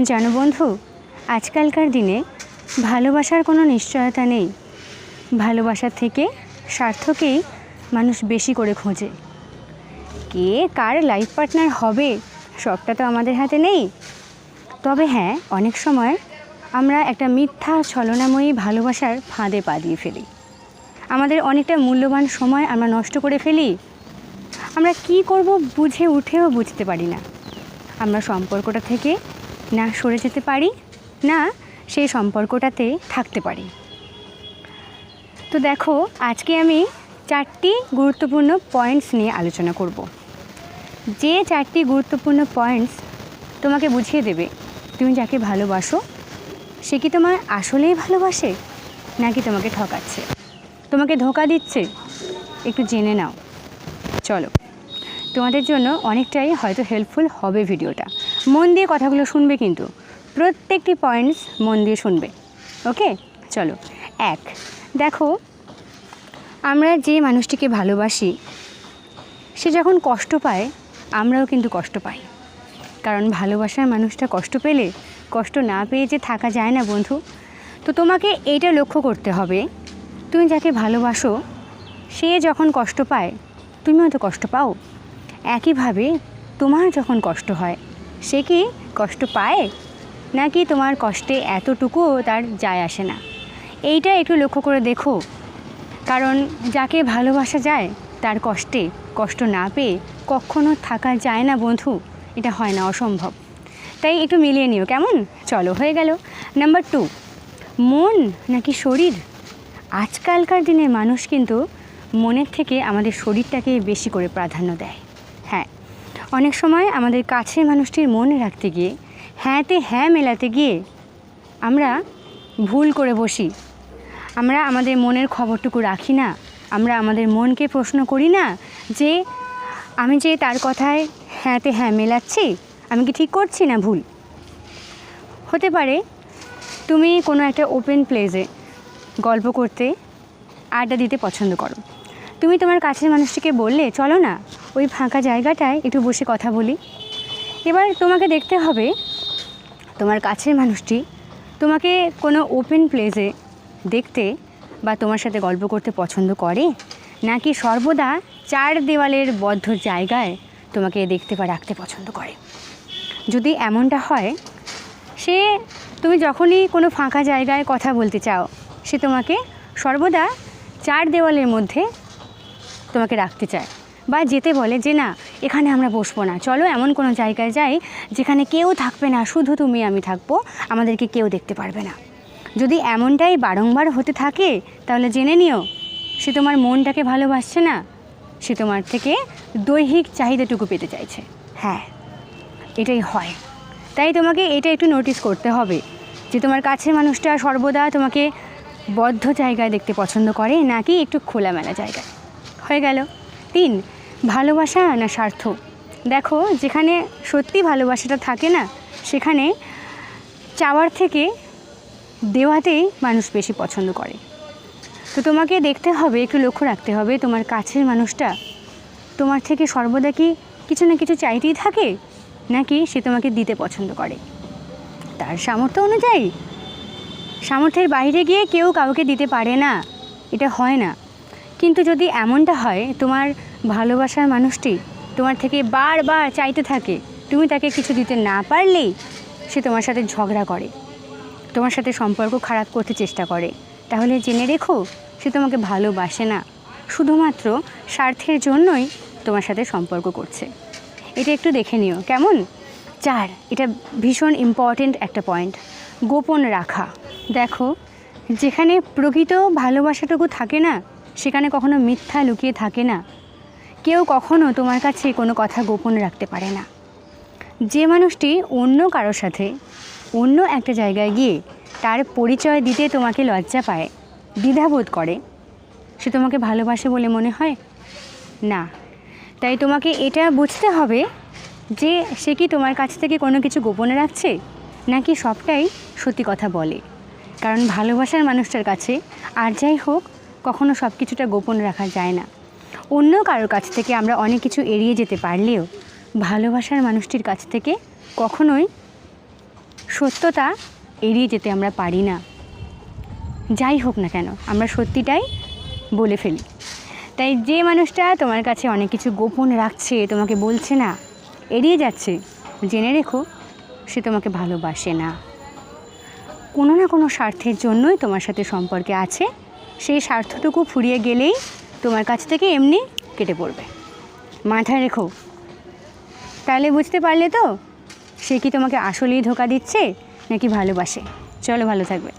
জানো বন্ধু, আজকালকার দিনে ভালোবাসার কোনো নিশ্চয়তা নেই। ভালোবাসার থেকে স্বার্থকেই মানুষ বেশি করে খোঁজে। কে কার লাইফ পার্টনার হবে, সবটা তো আমাদের হাতে নেই। তবে হ্যাঁ অনেক সময় আমরা একটা মিথ্যা ছলনাময়ী ভালোবাসার ফাঁদে পা দিয়ে ফেলি। আমাদের অনেকটা মূল্যবান সময় আমরা নষ্ট করে ফেলি। আমরা কি করব বুঝে উঠেও বুঝতে পারি না। আমরা সম্পর্কটা থেকে না সরে যেতে পারি, না সেই সম্পর্কটাতে থাকতে পারি। তো দেখো, আজকে আমি চারটি গুরুত্বপূর্ণ পয়েন্টস নিয়ে আলোচনা করব। যে চারটি গুরুত্বপূর্ণ পয়েন্টস তোমাকে বুঝিয়ে দেবে, তুমি যাকে ভালোবাসো, সে কি তোমার আসলেই ভালোবাসে, নাকি তোমাকে ঠকাচ্ছে? তোমাকে ধোকা দিচ্ছে? একটু জেনে নাও। চলো, তোমাদের জন্য অনেকটাই হয়তো হেল্পফুল হবে ভিডিওটা মন দিয়ে কথাগুলো শুনবে কিন্তু। প্রত্যেকটি পয়েন্টস মন দিয়ে শুনবে। ওকে চলো। এক, দেখো, আমরা যে মানুষটিকে ভালোবাসি, সে যখন কষ্ট পায়, আমরাও কিন্তু কষ্ট পাই। কারণ ভালোবাসার মানুষটা কষ্ট পেলে, কষ্ট না পেয়ে যে থাকা যায় না বন্ধু। তো তোমাকে এইটা লক্ষ্য করতে হবে, তুমি যাকে ভালোবাসো, সে যখন কষ্ট পায় তুমিও তো কষ্ট পাও। একইভাবে তোমার যখন কষ্ট হয় সে কি কষ্ট পায়? নাকি তোমার কষ্টে এতটুকুও তার যায় আসে না? এইটা একটু লক্ষ্য করে দেখো। কারণ যাকে ভালোবাসা যায়, তার কষ্টে কষ্ট না পেয়ে কখনো থাকা যায় না বন্ধু। এটা হয় না, অসম্ভব। তাই একটু মিলিয়ে নিও, কেমন? চলো, হয়ে গেল। নাম্বার টু, মন নাকি শরীর? আজকালকার দিনে মানুষ কিন্তু মনের থেকে আমাদের শরীরটাকে বেশি করে প্রাধান্য দেয়। অনেক সময় আমাদের কাছের মানুষটির মনে রাখতে গিয়ে, হ্যাঁতে হ্যাঁ মেলাতে গিয়ে আমরা ভুল করে বসি। আমরা আমাদের মনের খবরটুকু রাখি না। আমরা আমাদের মনকে প্রশ্ন করি না যে, আমি যে তার কথায় হ্যাঁতে হ্যাঁ মেলাচ্ছি, আমি কি ঠিক করছি না ভুল? হতে পারে তুমি কোনো একটা ওপেন প্লেসে গল্প করতে, আড্ডা দিতে পছন্দ করো। তুমি তোমার কাছের মানুষটিকে বললে, চলো না ওই ফাঁকা জায়গাটায় একটু বসে কথা বলি। এবার তোমাকে দেখতে হবে, তোমার কাছের মানুষটি তোমাকে কোনো ওপেন প্লেসে দেখতে বা তোমার সাথে গল্প করতে পছন্দ করে? নাকি সর্বদা চার দেওয়ালের বদ্ধ জায়গায় তোমাকে দেখতে বা রাখতে পছন্দ করে? যদি এমনটা হয়, সে তুমি যখনই কোনো ফাঁকা জায়গায় কথা বলতে চাও, সে তোমাকে সর্বদা চার দেওয়ালের মধ্যে তোমাকে রাখতে চায়। বা যেতে বলে যে না, এখানে আমরা বসবো না। চলো এমন কোনো জায়গায় যাই যেখানে কেউ থাকবে না, শুধু তুমি আমি থাকব, আমাদেরকে কেউ দেখতে পারবে না। যদি এমনটাই বারংবার হতে থাকে, তাহলে জেনে নিও, সে তোমার মনটাকে ভালোবাসছে না, সে তোমার থেকে দৈহিক চাহিদাটুকু পেতে চাইছে। হ্যাঁ এটাই হয়। তাই তোমাকে এটা একটু নোটিস করতে হবে যে তোমার কাছের মানুষটা সর্বদা তোমাকে বদ্ধ জায়গায় দেখতে পছন্দ করে, নাকি একটু খোলামেলা জায়গায়? হয়ে গেল। তিন ভালোবাসা না স্বার্থ? দেখো, যেখানে সত্যি ভালোবাসাটা থাকে না, সেখানে চাওয়ার থেকে দেওয়াতেই মানুষ বেশি পছন্দ করে। তো তোমাকে দেখতে হবে, একটু লক্ষ্য রাখতে হবে, তোমার কাছের মানুষটা তোমার থেকে সর্বদা কি কিছু না কিছু চাইতেই থাকে? নাকি সে তোমাকে দিতে পছন্দ করে? তার সামর্থ্য অনুযায়ী, সামর্থ্যের বাইরে গিয়ে কেউ কাউকে দিতে পারে না। এটা হয় না। কিন্তু যদি এমনটা হয়, তোমার ভালোবাসার মানুষটি তোমার থেকে বারবার চাইতে থাকে, তুমি তাকে কিছু দিতে না পারলেই সে তোমার সাথে ঝগড়া করে, তোমার সাথে সম্পর্ক খারাপ করতে চেষ্টা করে। তাহলে জেনে রেখো, সে তোমাকে ভালোবাসে না। শুধুমাত্র স্বার্থের জন্যই তোমার সাথে সম্পর্ক করছে। এটা একটু দেখে নিও, কেমন? চার, এটা ভীষণ ইম্পর্টেন্ট একটা পয়েন্ট গোপন রাখা। দেখো, যেখানে প্রকৃত ভালোবাসাটুকু থাকে না সেখানে কখনো মিথ্যা লুকিয়ে থাকে না। কেউ কখনো তোমার কাছে কোনো কথা গোপন রাখতে পারে না। যে মানুষটি অন্য কারোর সাথে, অন্য একটা জায়গায় গিয়ে তার পরিচয় দিতে তোমাকে লজ্জা পায়, দ্বিধাবোধ করে। সে তোমাকে ভালোবাসে বলে মনে হয়? না। তাই তোমাকে এটা বুঝতে হবে যে সে কি তোমার কাছ থেকে কোনো কিছু গোপনে রাখছে, নাকি সবটাই সত্যি কথা বলে। কারণ ভালোবাসার মানুষটার কাছে আর যাই হোক কখনো সব কিছুটা গোপন রাখা যায় না। অন্য কারোর কাছ থেকে আমরা অনেক কিছু এড়িয়ে যেতে পারলেও ভালোবাসার মানুষটির কাছ থেকে কখনোই সত্যতা এড়িয়ে যেতে আমরা পারি না। যাই হোক না কেন, আমরা সত্যিটাই বলে ফেলি। তাই যে মানুষটা তোমার কাছে অনেক কিছু গোপন রাখছে, তোমাকে বলছে না, এড়িয়ে যাচ্ছে, জেনে রেখো, সে তোমাকে ভালোবাসে না। কোনো না কোনো স্বার্থের জন্যই তোমার সাথে সম্পর্কে আছে সেই স্বার্থটুকু ফুরিয়ে গেলেই তোমার কাছ থেকে এমনি কেটে পড়বে। মাথায় রেখো। তাহলে বুঝতে পারলে তো সে কি তোমাকে আসলেই ধোকা দিচ্ছে নাকি ভালোবাসে? চলো ভালো থাকবে।